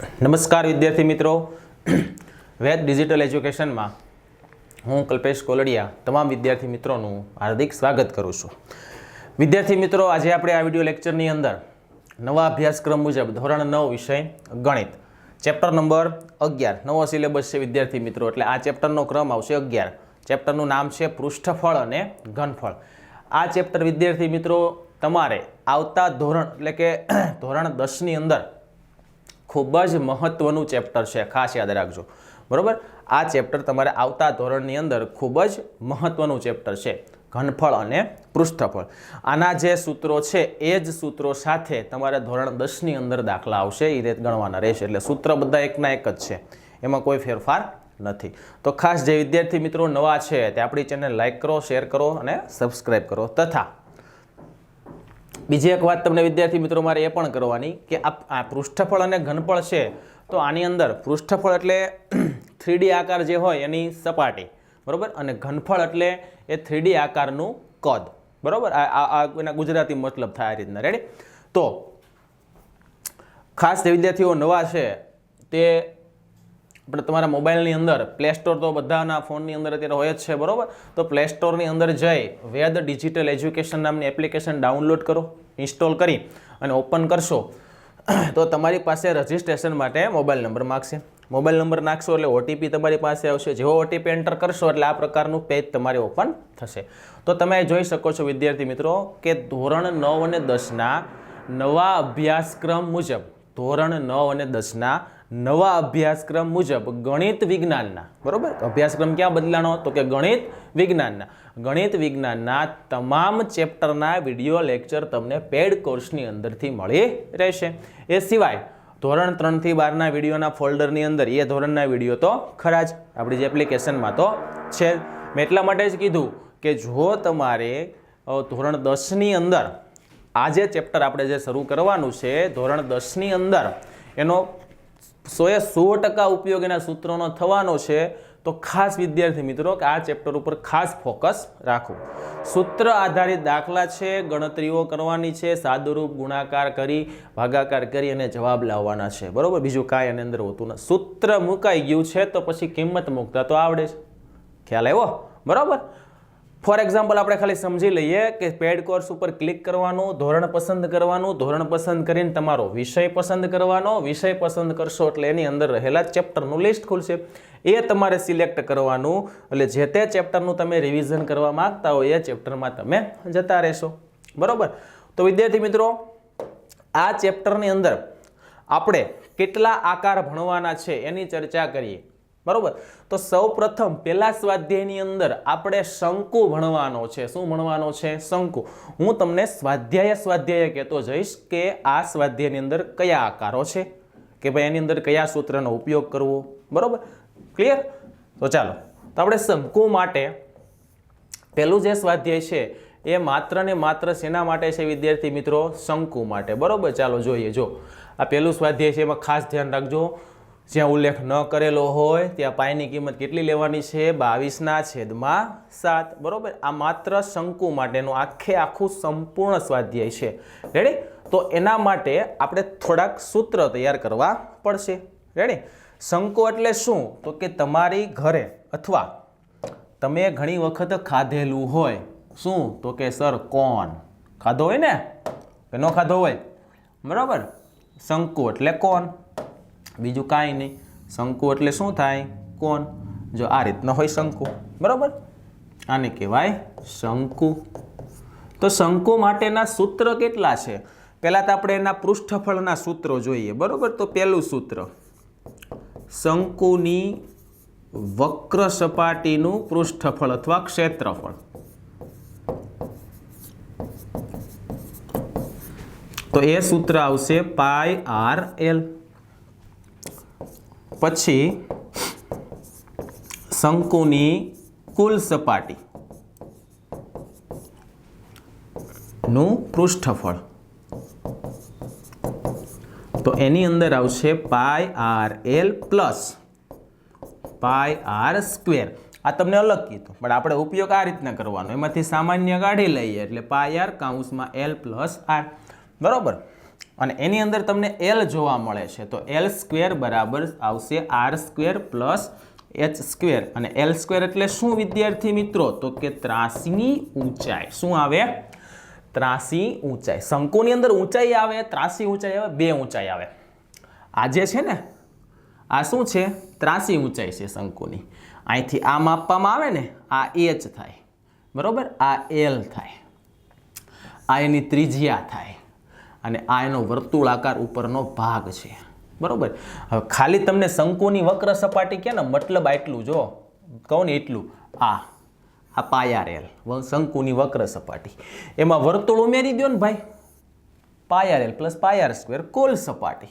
નમસ્કાર વિદ્યાર્થી મિત્રો. વેદ ડિજિટલ એજ્યુકેશનમાં હું કલ્પેશ કોલડિયા તમામ વિદ્યાર્થી મિત્રોનું હાર્દિક સ્વાગત કરું છું. વિદ્યાર્થી મિત્રો, આજે આપણે આ વિડિયો લેક્ચરની અંદર નવા અભ્યાસક્રમ મુજબ ધોરણ નવ વિષય ગણિત. ચેપ્ટર નંબર અગિયાર. નવો સિલેબસ છે વિદ્યાર્થી મિત્રો, એટલે આ ચેપ્ટરનો ક્રમ આવશે અગિયાર. ચેપ્ટરનું નામ છે પૃષ્ઠફળ અને ઘનફળ. આ ચેપ્ટર વિદ્યાર્થી મિત્રો તમારે આવતા ધોરણ, એટલે કે ધોરણ દસની અંદર ખૂબ જ મહત્વનું ચેપ્ટર છે, ખાસ યાદ રાખજો. બરાબર? આ ચેપ્ટર તમારે આવતા ધોરણની અંદર ખૂબ જ મહત્વનું ચેપ્ટર છે, ઘનફળ અને પૃષ્ઠફળ. આના જે સૂત્રો છે, એ જ સૂત્રો સાથે તમારે ધોરણ દસની અંદર દાખલા આવશે એ રીતે ગણવાના રહેશે. એટલે સૂત્ર બધા એકના એક જ છે, એમાં કોઈ ફેરફાર નથી. તો ખાસ જે વિદ્યાર્થી મિત્રો નવા છે, તે આપણી ચેનલ લાઈક કરો, શેર કરો અને સબસ્ક્રાઈબ કરો. તથા બીજી એક વાત તમને વિદ્યાર્થી મિત્રો મારે એ પણ કરવાની કે આ પૃષ્ઠફળ અને ઘનફળ છે, તો આની અંદર પૃષ્ઠફળ એટલે થ્રીડી આકાર જે હોય એની સપાટી, બરાબર? અને ઘનફળ એટલે એ થ્રીડી આકારનું કદ, બરાબર? આ એના ગુજરાતી મતલબ થાય આ રીતના. રેડી તો ખાસ વિદ્યાર્થીઓ નવા છે, તે આપણે તમારા મોબાઈલની અંદર પ્લે સ્ટોર તો બધાના ફોનની અંદર અત્યારે હોય જ છે, બરાબર? તો પ્લે સ્ટોરની અંદર જઈ, વેદ ડિજિટલ એજ્યુકેશન નામની એપ્લિકેશન ડાઉનલોડ કરો, ઇન્સ્ટોલ કરી અને ઓપન કરશો. તો તમારી પાસે રજિસ્ટ્રેશન માટે મોબાઈલ નંબર માગશે. મોબાઈલ નંબર નાખશો એટલે ઓટીપી તમારી પાસે આવશે. જેવો ઓટીપી એન્ટર કરશો એટલે આ પ્રકારનું પેજ તમારે ઓપન થશે. તો તમે જોઈ શકો છો, વિદ્યાર્થી મિત્રો, કે ધોરણ નવ અને દસના નવા અભ્યાસક્રમ મુજબ, ધોરણ નવ અને દસના નવા અભ્યાસક્રમ મુજબ ગણિત વિજ્ઞાનના. બરોબર? અભ્યાસક્રમ ક્યાં બદલાણો? તો કે ગણિત વિજ્ઞાનના. ગણિત વિજ્ઞાનના તમામ ચેપ્ટરના વીડિયો લેક્ચર તમને પેડ કોર્સની અંદરથી મળી રહેશે. એ સિવાય, ધોરણ ત્રણથી બારના વિડીયોના ફોલ્ડરની અંદર, એ ધોરણના વીડિયો તો ખરા જ. આપણી જે એપ્લિકેશનમાં તો છે. મેં એટલા માટે જ કીધું કે જો તમારે ધોરણ દસની અંદર આ જે ચેપ્ટર આપણે જે શરૂ કરવાનું છે, ધોરણ દસની અંદર એનો સોએ સો ટકા ઉપયોગ એના સૂત્રોનો થવાનો છે, તો ખાસ વિદ્યાર્થી મિત્રો, કે આ ચેપ્ટર ઉપર ખાસ ફોકસ રાખો. સૂત્ર આધારિત દાખલા છે, ગણતરીઓ કરવાની છે, સાદુરૂપ ગુણાકાર કરી, ભાગાકાર કરી અને જવાબ લાવવાના છે. બરોબર? બીજું કાંઈ એની અંદર હોતું નથી. સૂત્ર મુકાઈ ગયું છે, તો પછી કિંમત મૂકતા તો આવડે છે. ખ્યાલ આવ્યો? બરાબર? ફોર એક્ઝામ્પલ આપણે ખાલી સમજી લઈએ કે પેડ કોર્સ ઉપર ક્લિક કરવાનું, ધોરણ પસંદ કરવાનું, ધોરણ પસંદ કરીને તમારો વિષય પસંદ કરવાનો, વિષય પસંદ કરશો એટલે એની અંદર રહેલા ચેપ્ટરનું લિસ્ટ ખુલશે. એ તમારે સિલેક્ટ કરવાનું, એટલે જે તે ચેપ્ટરનું તમે રિવિઝન કરવા માંગતા હોય એ ચેપ્ટરમાં તમે જતા રહેશો. બરાબર? તો વિદ્યાર્થી મિત્રો, આ ચેપ્ટરની અંદર આપણે કેટલા આકાર ભણવાના છે એની ચર્ચા કરીએ. બરોબર? તો સૌ પ્રથમ પહેલા સ્વાધ્યાયની અંદર આપણે શંકુ ભણવાનો છે. શું ભણવાનો છે? શંકુ. હું તમને સ્વાધ્યાય સ્વાધ્યાય કહેતો જઈશ કે આ સ્વાધ્યાયની અંદર કયા આકારો છે? કે ભાઈ એની અંદર કયા સૂત્રનો ઉપયોગ કરવો? બરોબર? ક્લિયર? તો ચાલો. તો આપણે શંકુ માટે પહેલું જે સ્વાધ્યાય છે એ માત્ર ને માત્ર શેના માટે છે વિદ્યાર્થી મિત્રો? શંકુ માટે. બરોબર? ચાલો જોઈએ. જો આ પહેલું સ્વાધ્યાય છે એમાં ખાસ ધ્યાન રાખજો. જ્યાં ઉલ્લેખ ન કરેલો હોય, ત્યાં પાયની કિંમત કેટલી લેવાની છે? બાવીસના છેદમાં સાત. બરાબર? આ માત્ર શંકુ માટેનું આખે આખું સંપૂર્ણ સ્વાધ્યાય છે. રેડી તો એના માટે આપણે થોડાક સૂત્ર તૈયાર કરવા પડશે. રેડી શંકુ એટલે શું? તો કે તમારી ઘરે અથવા તમે ઘણી વખત ખાધેલું હોય, શું? તો કે, સર કોણ ખાધો હોય ને? કે ન ખાધો હોય? બરાબર? શંકુ એટલે કોણ બીજું કાંઈ નહીં. શંકુ એટલે શું થાય? કોણ? જો આ રીતનો હોય શંકુ. બરાબર? આને કહેવાય શંકુ. તો શંકુ માટેના સૂત્ર કેટલા છે? પહેલાં તો આપણે એના પૃષ્ઠફળના સૂત્રો જોઈએ. બરાબર? તો પહેલું સૂત્ર. શંકુની વક્ર સપાટીનું પૃષ્ઠફળ અથવા ક્ષેત્રફળ. તો એ સૂત્ર આવશે પાય આર એલ. પછી શંકુની કુલ સપાટી નું પૃષ્ઠફળ. તો એની અંદર આવશે pi R L plus pi R square. આ તમને અલગ કીધું, પણ આપણે ઉપયોગ આ રીતના કરવાનો. એમાંથી સામાન્ય કાઢી લઈએ એટલે પાય આર કાઉન્સમાં એલ પ્લસ આર. બરોબર? અને એની અંદર તમને એલ જોવા મળે છે. તો એલ સ્ક્વેર બરાબર આવશે R square plus H square અને એલ સ્ક્વેર એટલે શું, વિદ્યાર્થી મિત્રો? તો કે ત્રાસીની ઊંચાઈ. શું આવે? ત્રાસી ઊંચાઈ. શંકુની અંદર ઊંચાઈ આવે, ત્રાસી ઊંચાઈ આવે, બે ઊંચાઈ આવે. આ જે છે ને, આ શું છે? ત્રાસી ઊંચાઈ છે શંકુની. અહીંથી આ માપવામાં આવે ને, આ એચ થાય. બરોબર? આ એલ થાય. આ એની ત્રિજ્યા થાય. અને આ એનો વર્તુળાકાર ઉપરનો ભાગ છે. બરાબર? હવે ખાલી તમને શંકુની વક્ર સપાટી કે ને મતલબ આટલું જો? કહું ને એટલું. આ આ પાયાર એલ શંકુની વક્ર સપાટી. એમાં વર્તુળ ઉમેરી દો ને ભાઈ. Pi R L plus pi R square કુલ સપાટી.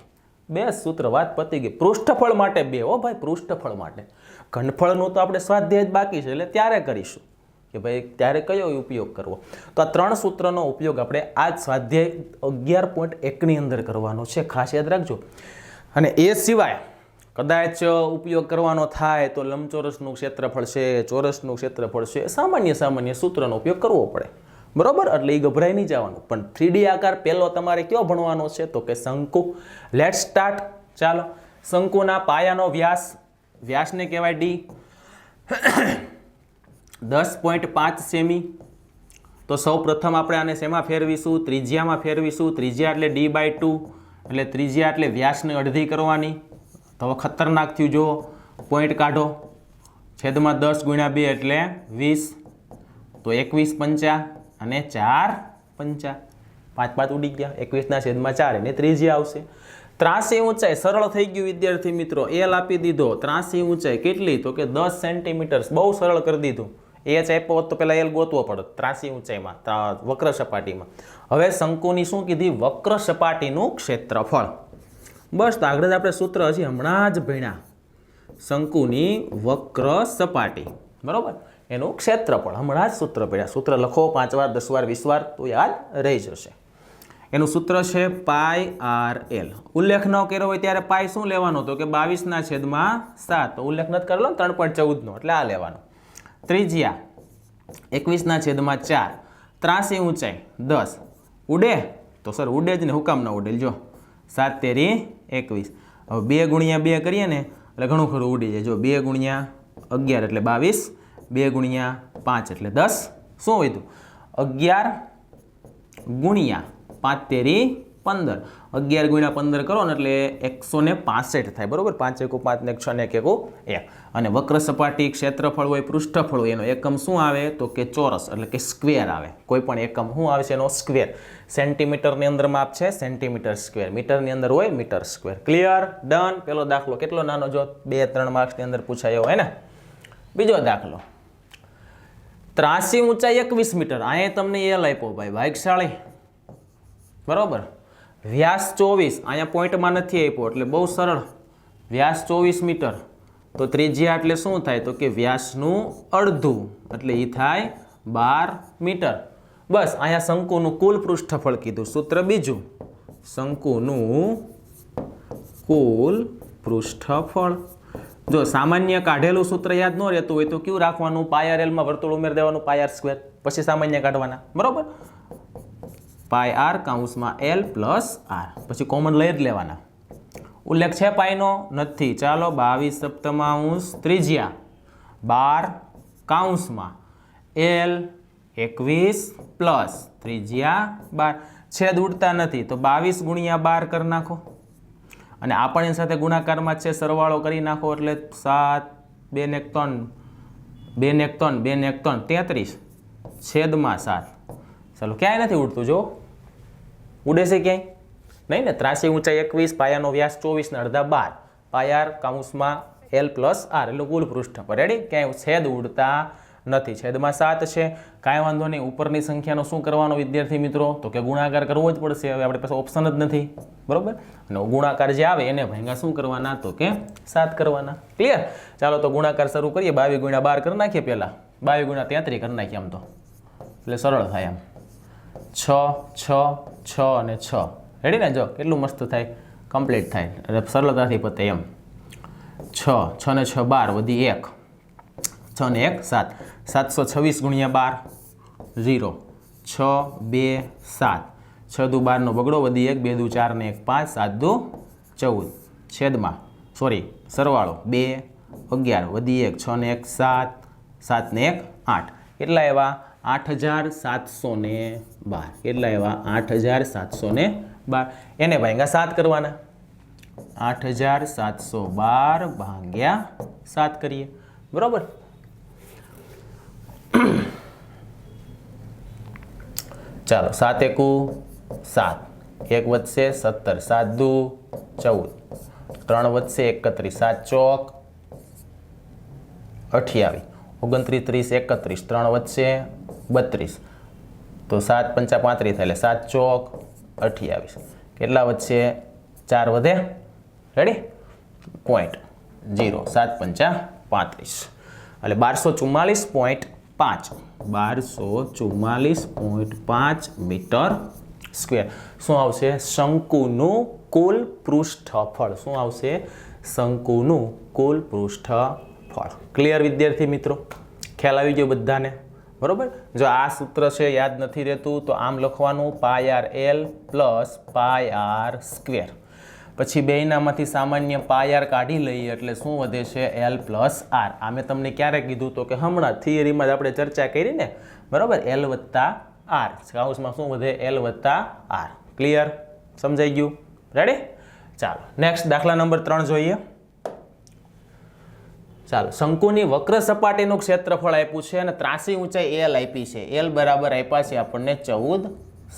બે સૂત્ર વાત પતી ગઈ. પૃષ્ઠફળ માટે બે હો ભાઈ, પૃષ્ઠફળ માટે. ઘનફળનું તો આપણે સ્વાધ્યાય જ બાકી છે, એટલે ત્યારે કરીશું. કે ભાઈ ત્યારે કયો ઉપયોગ કરવો? તો આ ત્રણ સૂત્રનો ઉપયોગ આપણે આ સ્વાધ્યાય અગિયાર પોઈન્ટ એકની અંદર કરવાનો છે. ખાસ યાદ રાખજો. અને એ સિવાય કદાચ ઉપયોગ કરવાનો થાય તો લંબચોરસનું ક્ષેત્રફળ છે, ચોરસનું ક્ષેત્રફળ છે, સામાન્ય સામાન્ય સૂત્રનો ઉપયોગ કરવો પડે. બરોબર? એટલે એ ગભરાઈ નહીં જવાનું. પણ થ્રીડી આકાર પહેલો તમારે કયો ભણવાનો છે? તો કે શંકુ. લેટ સ્ટાર્ટ ચાલો. શંકુના પાયાનો વ્યાસ. વ્યાસને કહેવાય ડી દસ પોઈન્ટ પાંચ સેમી. તો સૌ પ્રથમ આપણે આને શેમાં ફેરવીશું? ત્રિજ્યામાં ફેરવીશું? ત્રિજ્યા એટલે ડી બાય ટુ. એટલે ત્રિજ્યા એટલે વ્યાસને અડધી કરવાની. તો હવે ખતરનાક થયું, જુઓ. પોઈન્ટ કાઢો. છેદમાં દસ ગુણ્યા બે એટલે વીસ. તો એકવીસ પંચા અને ચાર પંચા. પાંચ પાંચ ઉડી ગયા. એકવીસના છેદમાં ચાર એને ત્રીજી આવશે. ત્રાસી ઊંચાઈ સરળ થઈ ગયું, વિદ્યાર્થી મિત્રો. એલ આપી દીધો. ત્રાસી ઊંચાઈ કેટલી? તો કે દસ સેન્ટીમીટર્સ. બહુ સરળ કરી દીધું. એચ આપ્યો હોત તો પહેલાં એલ ગોતવો પડે, ત્રાસી ઊંચાઈમાં વક્ર સપાટીમાં. હવે શંકુની શું કીધી? વક્ર સપાટીનું ક્ષેત્રફળ. બસ તો આગળ જ આપણે સૂત્ર હજી હમણાં જ ભણ્યા. શંકુની વક્ર સપાટી. બરાબર? એનું ક્ષેત્રફળ. હમણાં જ સૂત્ર ભણ્યા. સૂત્ર લખો પાંચ વાર, દસ વાર, વીસ વાર, તો યાદ રહી જશે. એનું સૂત્ર છે પાય આર એલ. ઉલ્લેખ ન કર્યો હોય ત્યારે પાય શું લેવાનો હતો? કે બાવીસના છેદમાં સાત. ઉલ્લેખ નથી કરેલો ત્રણ પોઈન્ટ ચૌદનો. એટલે આ લેવાનો. ત્રિજ્યા, એકવીસના છેદમાં ચાર, ત્રાસી ઊંચાઈ, દસ. ઉડે? તો સર ઉડે જ ને હુકામ ના ઉડે? જો સાત તેરી, એકવીસ. હવે બે ગુણ્યા બે કરીએ ને, એટલે ઘણું ખરું ઉડી જાય. જો બે ગુણ્યા અગિયાર એટલે બાવીસ, બે ગુણ્યા પાંચ એટલે દસ. શું વધ્યું અગિયાર ગુણ્યા પાંચ તેરી પંદર. અગિયાર ગુણ્યા પંદર કરો ને એટલે એકસો ને પાસઠ થાય, બરાબર? પાંચ એકુ પાંચ ને એક છ ને એક એકુ એક. અને વક્ર સપાટી ક્ષેત્રફળ હોય, પૃષ્ઠફળ હોય, એનો એકમ શું આવે? તો કે ચોરસ, એટલે કે સ્ક્વેર આવે. કોઈ પણ એકમ શું આવે છે? એનો સ્ક્વેર. સેન્ટીમીટરની અંદર માપ છે સેન્ટીમીટર સ્ક્વેર. મીટરની અંદર હોય મીટર સ્ક્વેર. ક્લિયર? ડન? પેલો દાખલો કેટલો નાનો જો? બે, ત્રણ માર્ક્સની અંદર પૂછાયો હોય ને? બીજો દાખલો. ત્રાસી ઊંચાઈ એકવીસ મીટર. અહીંયા તમને એલ આપ્યો ભાઈ, ભાગશાળી. બરોબર? વ્યાસ ચોવીસ. અહીંયા પોઈન્ટમાં નથી આપ્યો, એટલે બહુ સરળ. વ્યાસ ચોવીસ મીટર. તો ત્રિજ્યા એટલે શું થાય? તો કે વ્યાસનું અડધું, એટલે એ થાય બાર મીટર. બસ, અહીંયા શંકુનું કુલ પૃષ્ઠફળ કીધું. સૂત્ર બીજું. શંકુનું કુલ પૃષ્ઠફળ. જો સામાન્ય કાઢેલું સૂત્ર યાદ ન રહેતું હોય તો કયું રાખવાનું? પાયર એલમાં વર્તુળ ઉમેર દેવાનું પાયર સ્ક્વેર પછી સામાન્ય કાઢવાના. બરોબર? પાય આર કાઉન્સમાં એલ પ્લસ આર. પછી કોમન લઈ જ લેવાના. ઉલ્લેખ છે પાયનો? નથી. ચાલો બાવીસ સપ્તમાંશ ત્રિજ્યા. બાર કાઉન્સમાં એલ એકવીસ પ્લસ ત્રિજ્યા બાર. છેદ ઉડતા નથી. તો બાવીસ ગુણ્યા બાર કરી નાખો. અને આપણે સાથે ગુણાકારમાં છે, સરવાળો કરી નાખો એટલે સાત, બે ને ત્રણ, બે ને ત્રણ, બે ને ત્રણ, તેત્રીસ. છેદમાં સાત. ચાલો ક્યાંય નથી ઉડતું, જો. ઉડે છે ક્યાંય? નહીં ને? ત્રાસી ઊંચાઈ એકવીસ, પાયાનો વ્યાસ ચોવીસ ને અડધા બાર. પાયાર કાઉન્સમાં એલ પ્લસ આર એટલે કુલ પૃષ્ઠ. પર રેડી ક્યાંય છેદ ઉડતા નથી. છેદમાં સાત છે. કાંઈ વાંધો નહીં. ઉપરની સંખ્યાનો શું કરવાનો વિદ્યાર્થી મિત્રો? તો કે ગુણાકાર કરવો જ પડશે. હવે આપણે પાસે ઓપ્શન જ નથી. બરોબર? અને ગુણાકાર જે આવે એને ભાંગા શું કરવાના? તો કે સાત કરવાના. ક્લિયર ચાલો તો ગુણાકાર શરૂ કરીએ. બાવીસ ગુણ્યા બાર કરી નાખીએ પહેલાં. બાવીસ ગુણ્યા તેત્રી કરી નાખીએ આમ તો. એટલે સરળ થાય એમ. છ છ છ અને છ. રેડી ને જો? કેટલું મસ્ત થાય? કમ્પ્લીટ થાય. એટલે સરળતાથી પતે એમ. છ છ ને છ બાર વધી એક. છ ને એક, સાત. સાતસો છવ્વીસ ગુણ્યા બાર, ઝીરો. છ, બે, સાત. છ દુ બારનો બગડો વધી એક, બે દુ ચાર ને એક, પાંચ, સાત દુ ચૌદ. છેદમાં સોરી સરવાળો, બે, અગિયાર વધી એક, છ ને એક, સાત. સાત ને એક, આઠ. કેટલા એવા આઠ હજાર સાતસો ને બાર. કેટલા એવા? આઠ હજાર સાતસો ને બાર. એને ભાંગ્યા સાત કરવાના. આઠ હજાર સાતસો બાર ભાંગ્યા સાત કરીએ. બરોબર? ચાલો, સાત એકુ, સાત. એક વધશે સત્તર. સાત દુ, ચૌદ. ત્રણ વધશે એકત્રીસ. સાત ચોક, અઠ્યાવીસ. ઓગણત્રીસ ત્રીસ એકત્રીસ, ત્રણ વધશે બત્રીસ. તો સાત પંચા પાંત્રીસ થાય એટલે સાત ચોક અઠ્યાવીસ. કેટલા વધશે ચાર વધે? રેડી પોઈન્ટ જીરો સાત પંચા પાંત્રીસ. એટલે બારસો ચુમ્માલીસ પોઈન્ટ પાંચ. બારસો ચુમ્માલીસ પોઈન્ટ પાંચ મીટર સ્ક્વેર શું આવશે? શંકુનું કુલ પૃષ્ઠફળ. શું આવશે? શંકુનું કુલ પૃષ્ઠફળ ક્લિયર વિદ્યાર્થી મિત્રો? ખ્યાલ આવી ગયો બધાને? બરાબર? જો આ સૂત્ર છે, યાદ નથી રહેતું, તો આમ લખવાનું pi R L plus pi R square પછી બેયનામાંથી સામાન્ય પાય આર કાઢી લઈએ એટલે શું વધે છે? એલ પ્લસ આર આ મેં તમને ક્યારે કીધું તો કે હમણાં થિયરીમાં જ આપણે ચર્ચા કરી ને? બરાબર? એલ વત્તા આર કાઉસમાં શું વધે? એલ વત્તા આર ક્લિયર સમજાઈ ગયું? રેડી ચાલો નેક્સ્ટ દાખલા નંબર ત્રણ જોઈએ. ચાલો, શંકુની વક્ર સપાટીનું ક્ષેત્રફળ આપ્યું છે અને ત્રાસી ઊંચાઈ એલ આપી છે. એલ બરાબર આપ્યા છે આપણને ચૌદ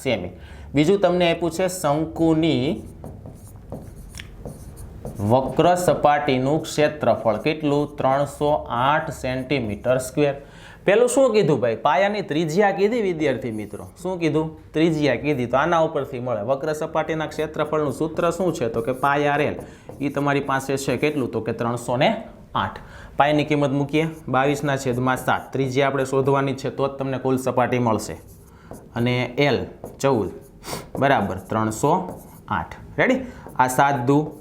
સેમી. બીજું તમને આપ્યું છે શંકુની વક્ર સપાટીનું ક્ષેત્રફળ. કેટલું? ત્રણસો આઠ સેન્ટીમીટર સ્ક્વેર. પેલું શું કીધું ભાઈ? પાયાની ત્રિજ્યા કીધી વિદ્યાર્થી મિત્રો? શું કીધું? ત્રિજ્યા કીધી. તો આના ઉપરથી મળે. વક્ર સપાટીના ક્ષેત્રફળનું સૂત્ર શું છે? તો કે પાયા રેલ. એ તમારી પાસે છે કેટલું? તો કે ત્રણસો ને આઠ. પાયની કિંમત મૂકીએ. બાવીસના છેદમાં સાત. ત્રીજી આપણે શોધવાની છે તો જ તમને કુલ સપાટી મળશે. અને એલ ચૌદ. બરાબર ત્રણસો આઠ. રેડી આ સાત દુ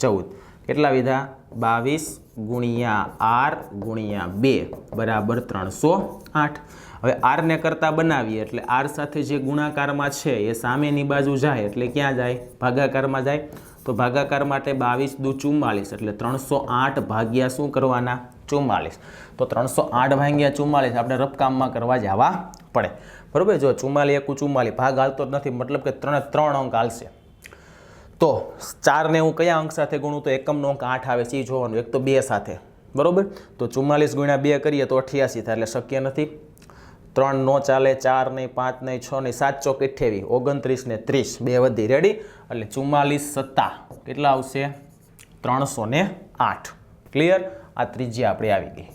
ચૌદ. કેટલા વિધા? બાવીસ ગુણ્યા આર ગુણ્યા બે. બરાબર ત્રણસો આઠ. હવે આરને કરતાં બનાવીએ એટલે આર સાથે જે ગુણાકારમાં છે એ સામેની બાજુ જાય એટલે ક્યાં જાય? ભાગાકારમાં જાય. તો ભાગાકાર માટે બાવીસ દુ ચુમ્માલીસ એટલે ત્રણસો આઠ ભાગ્યા શું કરવાના? ચુમ્માલીસ તો ત્રણસો આઠ ભાગ્યા ચુમ્માલીસ આપણે રફકામમાં કરવા જવા પડે. બરાબર? જો ચુમ્માલીસ એકું ચુમ્માલીસ ભાગ હાલતો જ નથી, મતલબ કે ત્રણે ત્રણ અંક હાલશે. તો ચારને હું કયા અંક સાથે ગુણું? તો એકમનો અંક આઠ આવે છે એ જોવાનું, એક તો બે સાથે. બરોબર? તો ચુમ્માલીસ ગુણ્યા બે કરીએ તો અઠ્યાસી થાય એટલે શક્ય નથી. ત્રણ નો ચાલે, ચાર નહીં, પાંચ નહીં, છ નહીં, સાત ચોક અઠ્યાવીસ ઓગણત્રીસ ને ત્રીસ, બે વધી. રેડી એટલે ચુમ્માલીસ સત્તા. કેટલા આવશે? ત્રણસો ને આઠ. ક્લિયર આ ત્રિજ્યા આપણે આવી ગઈ.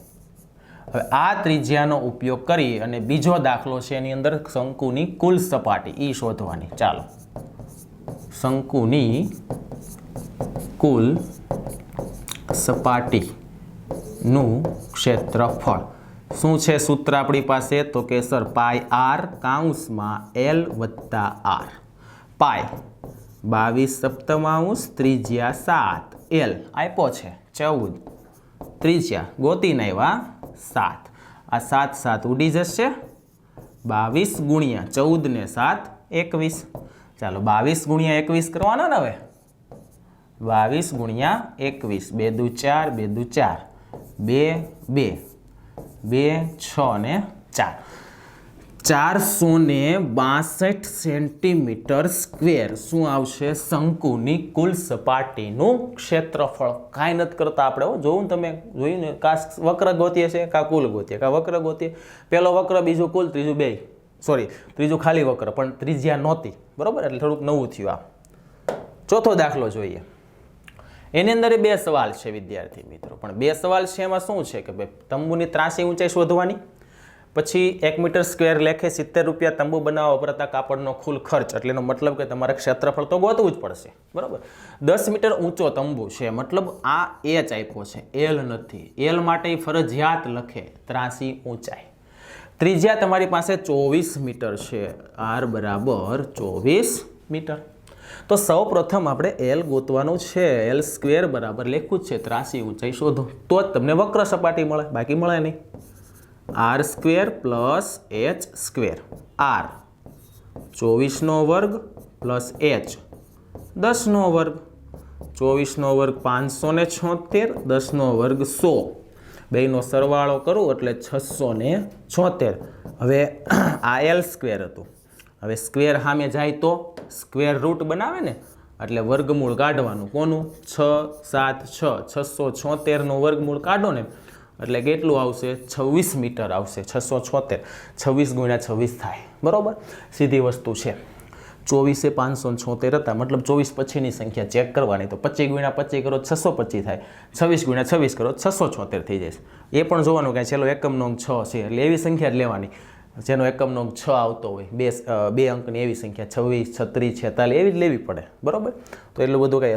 હવે આ ત્રિજ્યાનો ઉપયોગ કરી અને બીજો દાખલો છે એની અંદર શંકુની કુલ સપાટી. એ શોધવાની. ચાલો. શંકુની કુલ સપાટીનું ક્ષેત્રફળ. શું છે સૂત્ર આપણી પાસે? તો કે સર પાય આર કાઉન્સમાં એલ વત્તા આર. પાય બાવીસ સપ્તમાંશ ત્રિજ્યા સાત. એલ, આપ્યો છે. ચૌદ. ત્રિજ્યા ગોતીને આવ્યા સાત. આ સાત સાત ઉડી જશે. બાવીસ ગુણ્યા ચૌદ ને સાત, એકવીસ. ચાલો, બાવીસ ગુણ્યા એકવીસ કરવાના ને હવે? બાવીસ ગુણ્યા એકવીસ. બે દુ ચાર, બે દુ ચાર. બે બે. બે, છ ને ચાર. ચારસો ને બાસઠ સેન્ટીમીટર સ્ક્વેર. શું આવશે? શંકુની કુલ સપાટીનું ક્ષેત્રફળ. કાંઈ નથી કરતા આપણે. જોવું ને તમે, જોયું ને? કા વક્ર ગોતીએ છે કા કુલ ગોતીએ? કા વક્ર ગોતીએ? પેલો વક્ર, બીજું કુલ, ત્રીજું બે. સોરી ત્રીજું ખાલી વક્ર, પણ ત્રીજ્યા નહોતી. બરાબર? એટલે થોડુંક નવું થયું આ ચોથો દાખલો જોઈએ. એની અંદર બે સવાલ છે વિદ્યાર્થી મિત્રો. પણ બે સવાલ છે એમાં શું છે કે ભાઈ, તંબુની ત્રાસી ઊંચાઈ શોધવાની, પછી એક મીટર સ્ક્વેર લેખે સિત્તેર રૂપિયા તંબુ બનાવવા વપરાતા કાપડનો કુલ ખર્ચ, એટલે એનો મતલબ કે તમારે ક્ષેત્રફળ તો ગોતવું જ પડશે. બરાબર? દસ મીટર ઊંચો તંબુ છે, મતલબ આ એચ આપ્યો છે, એલ નથી. એલ માટે ફરજિયાત લખે ત્રાસી ઊંચાઈ. ત્રિજ્યા તમારી પાસે ચોવીસ મીટર છે. આર બરાબર ચોવીસ મીટર. તો સૌ પ્રથમ આપણે એલ ગોતવાનું છે. એલ સ્ક્વેર બરાબર લેખું છે. ત્રાસી ઊંચાઈ શોધો. તો જ તમને વક્ર સપાટી મળે. બાકી મળે નહીં. R square plus H square R ચોવીસનો વર્ગ પ્લસ એચ દસનો વર્ગ. ચોવીસનો વર્ગ પાંચસો ને છોતેર. દસનો વર્ગ સો. બેનો સરવાળો કરું એટલે છસો ને છોતેર. હવે આ એલ સ્ક્વેર હતું. હવે સ્ક્વેર સામે જાય તો સ્ક્વેર રૂટ બનાવે ને એટલે વર્ગમૂળ કાઢવાનું. કોનું? છ, સાત, છ. છસો છોતેરનું વર્ગમૂળ કાઢો ને એટલે કેટલું આવશે? છવ્વીસ મીટર આવશે. છસો છોતેર. છવ્વીસ ગુણ્યા છવ્વીસ થાય. બરાબર? સીધી વસ્તુ છે. ચોવીસે પાંચસો છોતેર હતા. મતલબ ચોવીસ પછીની સંખ્યા ચેક કરવાની. તો પચીસ ગુણ્યા પચીસ કરો, છસો પચીસ થાય. છવ્વીસ ગુણ્યા છવ્વીસ કરો, છસો છોતેર થઈ જશે. એ પણ જોવાનું કે છેલ્લો એકમનો અંક છ છે. એટલે એવી સંખ્યા જ લેવાની. જેનો એકમનો છ આવતો હોય, બે બે અંકની એવી સંખ્યા, છવ્વીસ, છત્રીસ, છેતાલીસ, એવી જ લેવી પડે, બરાબર? તો એટલું બધું કંઈ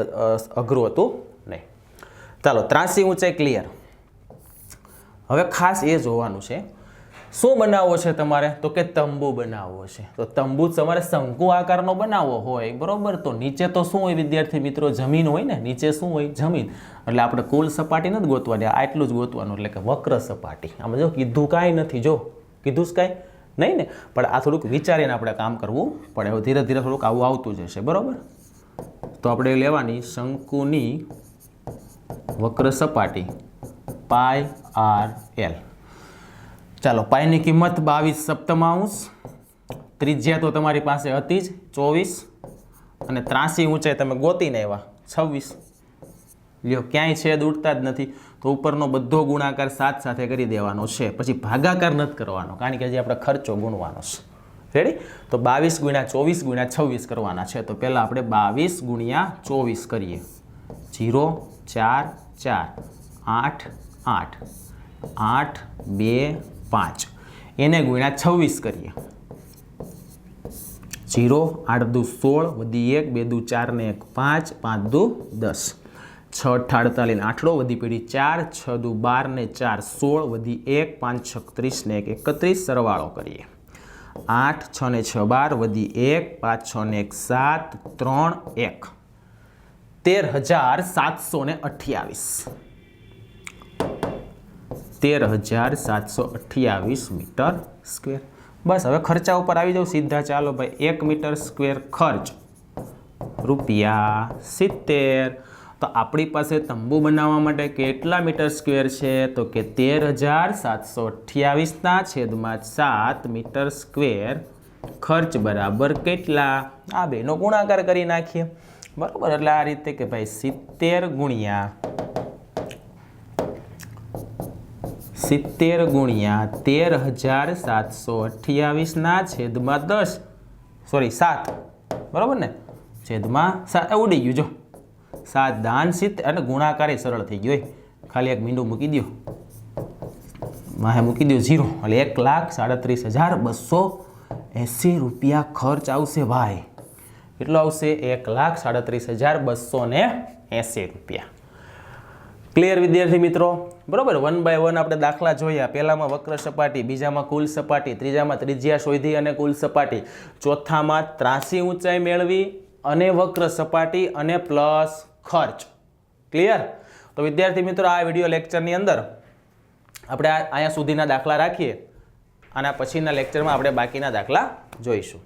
અઘરું હતું નહીં. ચાલો, ત્રાસી ઊંચાઈ ક્લિયર હવે ખાસ એ જોવાનું છે, શું બનાવવો છે તમારે? તો કે તંબુ બનાવવો છે. તો તંબુ તમારે શંકુ આકારનો બનાવવો હોય, બરોબર? તો નીચે તો શું હોય, વિદ્યાર્થી મિત્રો? જમીન હોય ને, નીચે શું હોય? જમીન. એટલે આપણે કુલ સપાટી નથી ગોતવાની આટલું જ ગોતવાનું, એટલે કે વક્ર સપાટી. આમાં જો કીધું કાંઈ નથી, જો. કીધું જ કાંઈ નહીં ને? પણ આ થોડુંક વિચારીને આપણે કામ કરવું પડે. હવે ધીરે ધીરે થોડુંક આવું આવતું જશે, બરાબર? તો આપણે લેવાની શંકુની વક્ર સપાટી પાય આર એલ ચાલો પાયની કિંમત બાવીસ સપ્તમાંશ. ત્રિજ્યા તો તમારી પાસે હતી જ, ચોવીસ. અને ત્રાસી ઊંચાઈ તમે ગોતીને આવ્યા, છવ્વીસ. લ્યો, ક્યાંય છેદ ઉડતા જ નથી. તો ઉપરનો બધો ગુણાકાર સાત સાથે કરી દેવાનો છે. પછી ભાગાકાર નથી કરવાનો, કારણ કે હજી આપણે ખર્ચો ગુણવાનો છે. રેડી તો બાવીસ ગુણ્યા ચોવીસ ગુણ્યા છવ્વીસ કરવાના છે. તો પહેલાં આપણે બાવીસ ગુણ્યા ચોવીસ કરીએ. જીરો ચાર ચાર. આઠ આઠ. આઠ, બે, પાંચ. એને ગુણ્યા છવ્વીસ કરીએ. જીરો આઠ દુ સોળ વધી એક, બે દુ ચાર ને એક, પાંચ પાંચ દુ દસ. છ અઠ્ઠા અડતાલીસ આઠડો વધી પેઢી, ચાર છ દુ બાર ને ચાર, સોળ વધી એક, પાંચ છત્રીસ ને એક, એકત્રીસ સરવાળો કરીએ. આઠ, છ ને છ બાર વધી એક, પાંચ, છ ને એક, સાત, ત્રણ, એક. તેર હજાર સાતસો ને અઠ્યાવીસ. તેર હજાર સાતસો અઠ્યાવીસ મીટર સ્ક્વેર. બસ, હવે ખર્ચા ઉપર આવી જાઉં સીધા. ચાલો ભાઈ, એક મીટર સ્ક્વેર ખર્ચ. રૂપિયા સિત્તેર તો આપણી પાસે તંબુ બનાવવા માટે કેટલા મીટર સ્ક્વેર છે? તો કે તેર હજાર સાતસો અઠ્યાવીસના છેદમાં સાત મીટર સ્ક્વેર ખર્ચ બરાબર કેટલા? આ બેનો ગુણાકાર કરી નાખીએ. બરાબર, એટલે આ રીતે કે ભાઈ સિત્તેર ગુણ્યા સિત્તેર ગુણ્યા તેર હજાર સાતસો અઠ્યાવીસના છેદમાં દસ. સોરી સાત. બરાબર ને? છેદમાં સાત. ઉડી ગયું, જો. સાત દાન સિત્તેર અને ગુણાકારે સરળ થઈ ગયો ખાલી એક મીંડું મૂકી દો માહે મૂકી દો ઝીરો. એટલે એક લાખ સાડત્રીસ હજાર બસો એંસી રૂપિયા ખર્ચ આવશે ભાઈ. કેટલો આવશે? એક લાખ સાડત્રીસ હજાર બસો ને એંસી રૂપિયા. ક્લિયર વિદ્યાર્થી મિત્રો? બરાબર? વન બાય વન આપણે દાખલા જોયા. પહેલામાં વક્ર સપાટી, બીજામાં કુલ સપાટી, ત્રીજામાં ત્રિજ્યા શોધી અને કુલ સપાટી. ચોથામાં ત્રાસી ઊંચાઈ મેળવી અને વક્ર સપાટી અને પ્લસ ખર્ચ. ક્લિયર તો વિદ્યાર્થી મિત્રો, આ વીડિયો લેક્ચરની અંદર આપણે અહીંયા સુધીના દાખલા રાખીએ અને પછીના લેક્ચરમાં આપણે બાકીના દાખલા જોઈશું.